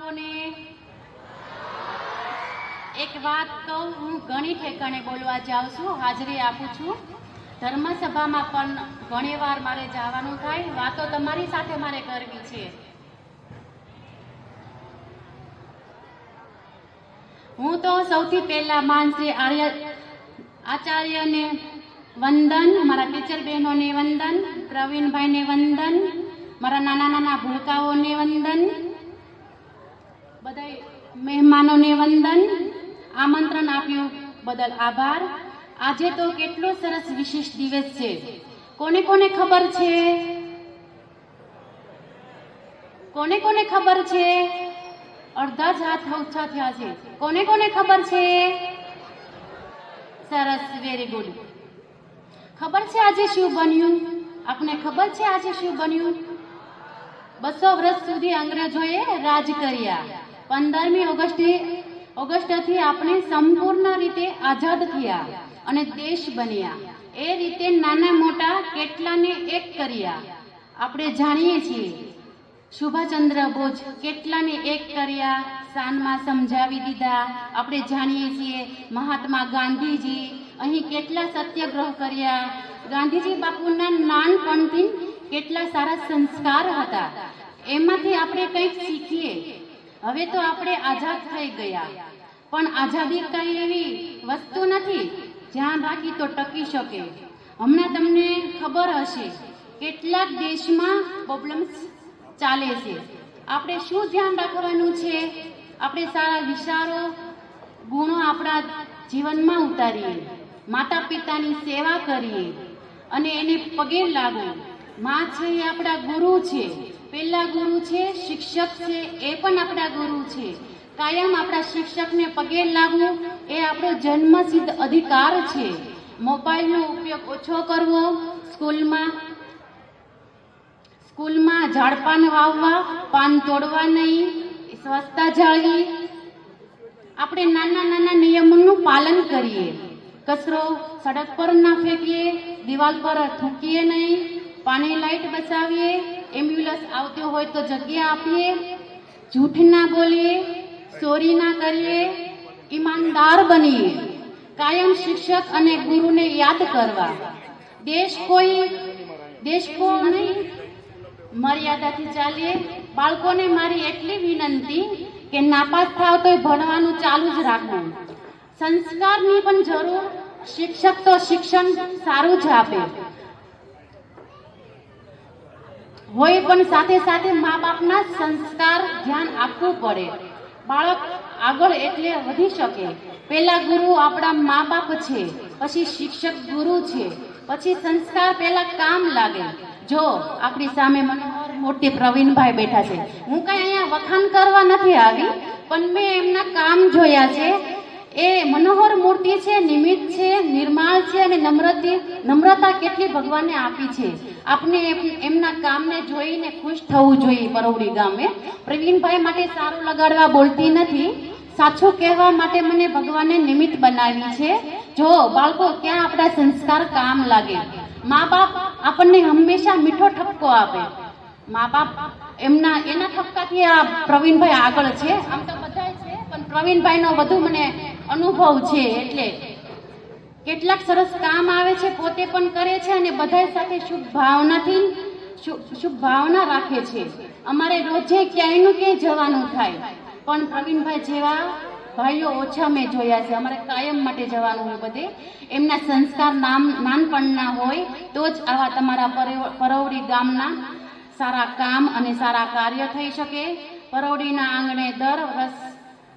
બાપોને એક વાત કહું હું ઘણી ઠેકાણે બોલવા જાઉં છું, હાજરી આપું છું. ધર્મસભામાં પણ ઘણીવાર મારે જવાનું થાય. વાતો તમારી સાથે મારે કરવી છે. હું તો સૌથી પહેલા માનસી આર્ય આચાર્યને વંદન, મારા ટીચર બહેનોને વંદન, પ્રવીણભાઈને વંદન, મારા નાના નાના ભૂલકાઓને વંદન બધાય મહેમાનોને વંદન, આમંત્રણ આપ્યું. બદલ આભાર. આજે તો કેટલો સરસ વિશેષ દિવસ છે. કોને કોને ખબર છે? કોને કોને ખબર છે? અડધા જ હાથ ઓછા થયા છે. કોને કોને ખબર છે? સરસ વેરી ગુડ ખબર છે આજે શું બન્યું? આપને ખબર છે આજે શું બન્યું? બસો વર્ષ સુધી અંગ્રેજોએ રાજ કર્યા. પંદરમી ઓગસ્ટે ઓગસ્ટથી આપણે સંપૂર્ણ રીતે આઝાદ થયા અને દેશ બન્યા. એ રીતે નાના મોટા કેટલાને એક કર્યા. આપણે જાણીએ છીએ, સુભાષચંદ્ર બોઝ કેટલાને એક કર્યા શાનમાં સમજાવી દીધા. આપણે જાણીએ છીએ, મહાત્મા ગાંધીજી અહીં કેટલા સત્યાગ્રહ કર્યા. ગાંધીજી બાપુના નાનપણથી કેટલા સારા સંસ્કાર હતા. એમાંથી આપણે કંઈક શીખીએ. હવે તો આપણે આઝાદ થઈ ગયા. પણ આઝાદી કઈ એવી વસ્તુ નથી, ધ્યાન રાખી તો ટકી શકે. હમણાં તમને ખબર હશે, કેટલાક દેશમાં પ્રોબ્લેમ્સ ચાલે છે. આપણે શું ધ્યાન રાખવાનું છે? આપણે સારા વિચારો, ગુણો આપણા જીવનમાં ઉતારીએ માતા પિતાની સેવા કરીએ અને એને પગે લાગો. માં છે એ આપણા ગુરુ છે. પહેલા ગુરુ છે, શિક્ષક છે, એ પણ આપણા ગુરુ છે. કાયમ આપણા શિક્ષકને પગે લાગવું એ આપણો જન્મસિદ્ધ અધિકાર છે. મોબાઈલનો ઉપયોગ ઓછો કરવો, સ્કૂલમાં સ્કૂલમાં ઝાડપાન વાવવા, પાન તોડવા નહીં, સ્વચ્છતા જાળવી. આપણે નાના નાના નિયમોનું પાલન કરીએ. કચરો સડક પર ના ફેંકીએ, દિવાલ પર થૂકીએ નહીં, પાણી લાઈટ બચાવીએ એમ્બ્યુલન્સ આવતી હોય તો જગ્યા આપીએ, જૂઠ ના બોલીએ, ચોરી ના કરીએ, ઈમાનદાર બનીએ. કાયમ શિક્ષક અને ગુરુને યાદ કરવા. દેશ કોઈ, દેશ કો નહીં? મર્યાદાથી ચાલીએ. બાળકોને મારી એટલી વિનંતી કે નાપાસ થાવ તોય ભણવાનું ચાલુ જ રાખવું સંસ્કારની પણ જરૂર. શિક્ષક તો શિક્ષણ સારું જ આપે. હોય પણ સાથે સાથે મા બાપના સંસ્કાર ધ્યાન આપવું પડે. બાળક આગળ એટલે વધી શકે. પહેલા ગુરુ આપણા મા બાપ છે, પછી શિક્ષક ગુરુ છે, પછી સંસ્કાર પહેલા કામ લાગે. જો, આપણી સામે મનોહર મોટી પ્રવીણભાઈ બેઠા છે. હું કઈ અહીંયા વખાણ કરવા નથી આવી, પણ મેં એમના કામ જોયા છે. એ મનોહર મૂર્તિ છે, નિમિત્ત છે નિર્માણ છે અને નમ્રતી નમ્રતા કેટલી ભગવાને આપી છે. આપણે એમ- એમના કામને જોઈને ખુશ થવું જોઈએ પરવડી ગામે. પ્રવીણભાઈ માટે સારું લગાડવા બોલતી નથી. સાચું કહેવા માટે મને ભગવાને નિમિત્ત બનાવી છે. જો, બાળકો, ક્યાં આપણા સંસ્કાર કામ લાગે? મા બાપ આપણને હંમેશા મીઠો ઠપકો આપે. મા બાપ એમના એના ઠપકાથી આ પ્રવીણભાઈ આગળ છે. આમ તો બધાય છે, પણ પ્રવીણભાઈનો વધુ મને અનુભવ છે એટલે કેટલાક સરસ કામ આવે છે, પોતે પણ કરે છે અને બધા સાથે શુભ ભાવનાથી શુભ ભાવના રાખે છે. અમારે રોજે ક્યાંયનું ક્યાંય જવાનું થાય. પણ પ્રવીણભાઈ જેવા ભાઈઓ ઓછા મેં જોયા છે. અમારે કાયમ માટે જવાનું હોય બધે. એમના સંસ્કાર નામ, નાનપણના હોય, તો જ આવા તમારા પરેવ- પરવડી ગામના સારા કામ અને સારા કાર્ય થઈ શકે. પરવડીના આંગણે દર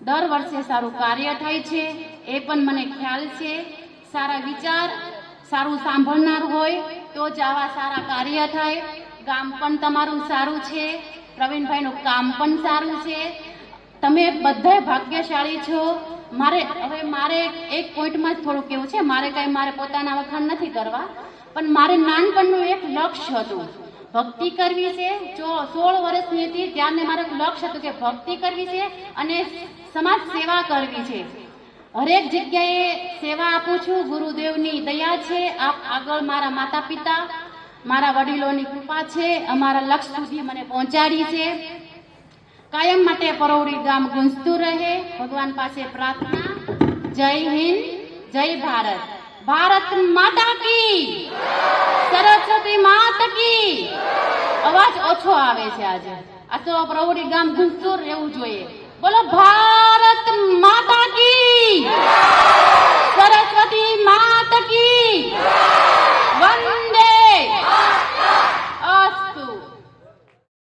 દર વર્ષે સારું કાર્ય થાય છે, એ પણ મને ખ્યાલ છે. સારા વિચાર, સારું સાંભળનાર હોય તો જ આવા સારા કાર્ય થાય. ગામ પણ તમારું સારું છે, પ્રવીણભાઈનું કામ પણ સારું છે. તમે બધાય ભાગ્યશાળી છો. મારે, હવે મારે એક પોઈન્ટમાં જ થોડું કેવું છે, મારે કાંઈ મારે પોતાના વખાણ નથી કરવા, પણ મારે નાનપણનું એક લક્ષ્ય હતું. ભક્તિ કરવી છે. જો સોળ વર્ષની હતી, ત્યારને મારું લક્ષ્ય હતું કે ભક્તિ કરવી છે અને સમાજ સેવા કરવી છે. હરેક જગ્યાએ સેવા આપું છું. ગુરુદેવની દયા છે. આપ આગળ મારા માતા પિતા મારા વડીલોની કૃપા છે. અમારા લક્ષ્ય સુધી મને પહોંચાડી છે. કાયમ માટે પરોવડી ગામ ગુંજતું રહે. ભગવાન પાસે પ્રાર્થના. જય હિન્દ, જય ભારત. ભારત માતા કી! સરસ્વતી માત કી! અવાજ ઓછો આવે છે આજે. આ તો પ્રૌઢી ગામ ગુંજતું રહેવું જોઈએ. બોલો ભારત માતા